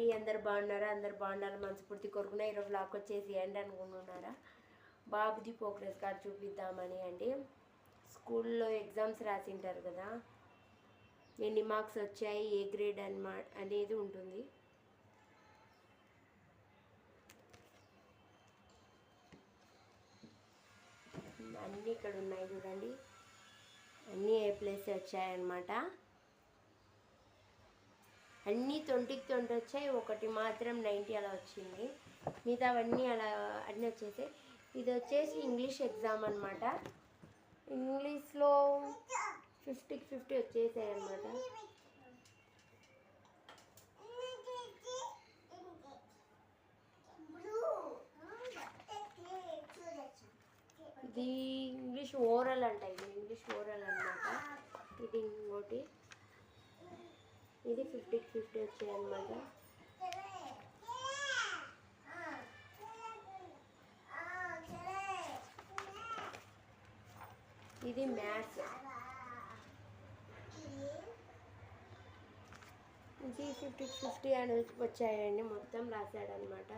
అండి అందరు బాగున్నారా? అందరు బాగున్నారు మనస్ఫూర్తి కోరుకున్నా ఈరోజు బ్లాక్ వచ్చేసి ఏంటి అనుకుంటున్నారా? బాబుది ప్రోగ్రెస్ కార్డ్ చూపిద్దామని అండి. స్కూల్లో ఎగ్జామ్స్ రాసింటారు కదా ఎన్ని మార్క్స్ వచ్చాయి ఏ గ్రేడ్ అన్నమా అనేది ఉంటుంది. అన్నీ ఇక్కడ ఉన్నాయి చూడండి. అన్నీ ఏ ప్లేస్ వచ్చాయన్నమాట. అన్నీ ట్వంటీకి ట్వంటీ వచ్చాయి ఒకటి మాత్రం నైంటీ అలా వచ్చింది. మిగతావన్నీ అలా అన్నీ వచ్చేసాయి. ఇది వచ్చేసి ఇంగ్లీష్ ఎగ్జామ్ అనమాట ఇంగ్లీష్లో ఫిఫ్టీకి ఫిఫ్టీ వచ్చేసాయి అనమాట ఇది ఇంగ్లీష్ ఓరల్ అంట ఇది ఇంగ్లీష్ ఓరల్ అనమాట ఇది ఇంకోటి. ఇది ఫిఫ్టీకి ఫిఫ్టీ వచ్చాయి అనమాట ఇది మ్యాథ్స్. ఇది ఫిఫ్టీ ఫిఫ్టీ అని వచ్చాయండి మొత్తం రాశాడనమాట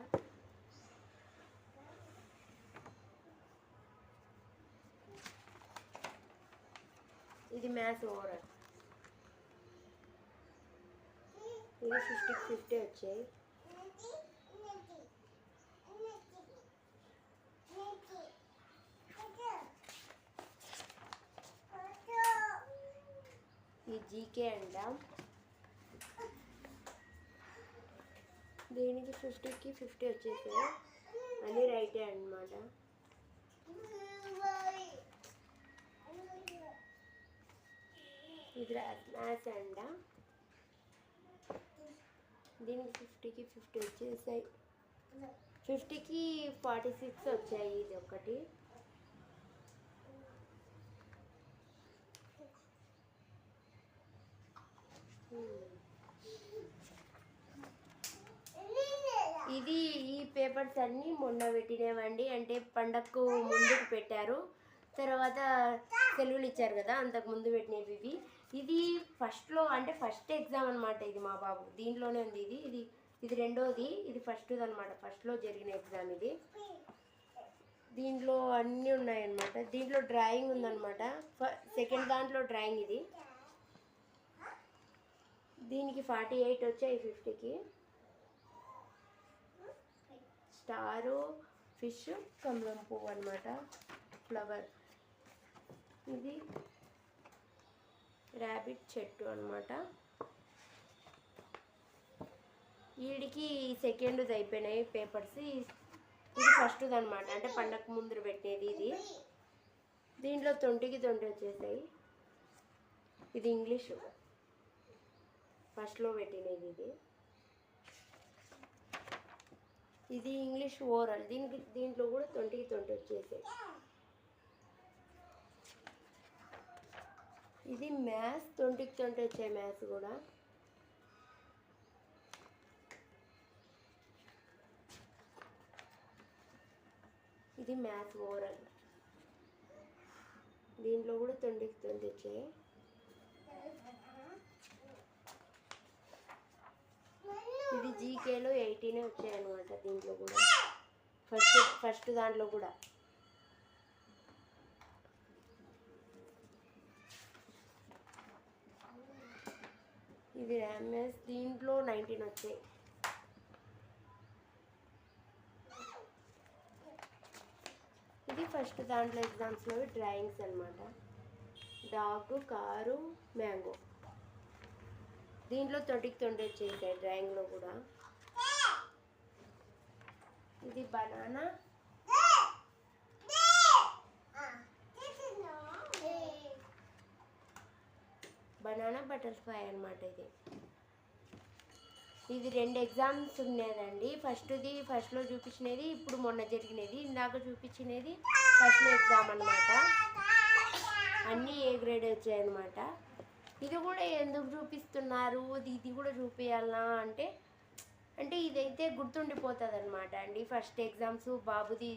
ఇది మ్యాథ్స్ ఓవరాల్. ఇవి ఫిఫ్టీకి ఫిఫ్టీ వచ్చాయి. ఈ జీకే అంట. దీనికి ఫిఫ్టీకి ఫిఫ్టీ వచ్చేసాయి. అన్నీ రైటే అనమాట ఇది మ్యాథ్స్ అంట. దీనికి ఫిఫ్టీకి ఫిఫ్టీ వచ్చేసాయి. ఫిఫ్టీకి ఫార్టీ సిక్స్ వచ్చాయి ఇది ఒకటి. ఇది ఈ పేపర్స్ అన్నీ మొన్న పెట్టినవండి. అంటే పండగకు ముందుకు పెట్టారు. తర్వాత సెలవులు ఇచ్చారు కదా అంతకు ముందు పెట్టినవి ఇవి. ఇది ఫస్ట్లో అంటే ఫస్ట్ ఎగ్జామ్ అనమాట ఇది మా బాబు. దీంట్లోనే ఉంది ఇది. ఇది ఇది రెండోది. ఇది ఫస్ట్ది అనమాట ఫస్ట్లో జరిగిన ఎగ్జామ్ ఇది. దీంట్లో అన్నీ ఉన్నాయన్నమాట దీంట్లో డ్రాయింగ్ ఉందన్నమాట. సెకండ్ దాంట్లో డ్రాయింగ్ ఇది. దీనికి ఫార్టీ ఎయిట్ వచ్చాయి ఫిఫ్టీకి స్టారు ఫిష్ కమలం పువ్వు అనమాట ఫ్లవర్ ఇది ర్యాబిట్ చెట్టు అనమాట వీడికి సెకండ్ అయిపోయినాయి పేపర్స్. ఇది ఫస్ట్ది అనమాట అంటే పండగ ముందు పెట్టేది ఇది. దీంట్లో తొంటికి తొంటి వచ్చేసాయి. ఇది ఇంగ్లీషు. ఫస్ట్లో పెట్టినది ఇది. ఇది ఇంగ్లీష్ ఓవరాల్ దీనికి దీంట్లో కూడా తొంటికి తొంటి వచ్చేసాయి. ఇది మ్యాథ్స్ ట్వంటీకి ట్వంటీ వచ్చాయి మ్యాథ్స్ కూడా. ఇది మ్యాథ్స్ ఓవరాల్. దీంట్లో కూడా ట్వంటీకి ట్వంటీ వచ్చాయి. ఇది జీకేలో ఎయిటీనే వచ్చాయి అనమాట దీంట్లో కూడా. ఫస్ట్ ఫస్ట్ దాంట్లో కూడా. ఇది ర్యామ్ఎస్ దీంట్లో నైన్టీన్ వచ్చాయి. ఇది ఫస్ట్ దాంట్లో ఎగ్జామ్స్లో డ్రాయింగ్స్ అనమాట డాగ్ కారు మ్యాంగో దీంట్లో తొట్టికి తొండి వచ్చేసాయి డ్రాయింగ్లో కూడా. ఇది బనానా బనానా బటర్ఫ్లై అనమాట ఇది. ఇది రెండు ఎగ్జామ్స్ ఉన్నదండి ఫస్ట్ది ఫస్ట్లో చూపించినది ఇప్పుడు మొన్న జరిగినది ఇందాక చూపించినది ఫస్ట్ ఎగ్జామ్ అనమాట అన్నీ ఏ గ్రేడ్ వచ్చాయన్నమాట. ఇది కూడా ఎందుకు చూపిస్తున్నారు? ఇది ఇది కూడా చూపించాలా అంటే అంటే ఇదైతే గుర్తుండిపోతుంది అనమాట అండి. ఫస్ట్ ఎగ్జామ్స్ బాబుది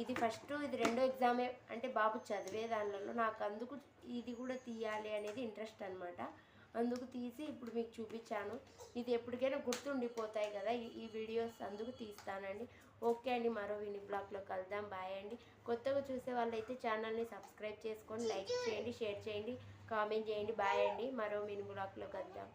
ఇది ఫస్ట్ ఇది రెండో ఎగ్జామే అంటే బాబు చదివే దానిలో నాకు అందుకు ఇది కూడా తీయాలి అనేది ఇంట్రెస్ట్ అనమాట అందుకు తీసి ఇప్పుడు మీకు చూపించాను. ఇది ఎప్పటికైనా గుర్తుండిపోతాయి కదా ఈ- వీడియోస్. అందుకు తీస్తానండి. ఓకే అండి మరో విని బ్లాగ్లో కలుద్దాం. బాయ్ అండి. కొత్తగా చూసే వాళ్ళైతే ఛానల్ని సబ్స్క్రైబ్ చేసుకొని లైక్ చేయండి షేర్ చేయండి కామెంట్ చేయండి. బాయ్ అండి మరో మినీ బ్లాగ్లో కలుద్దాం.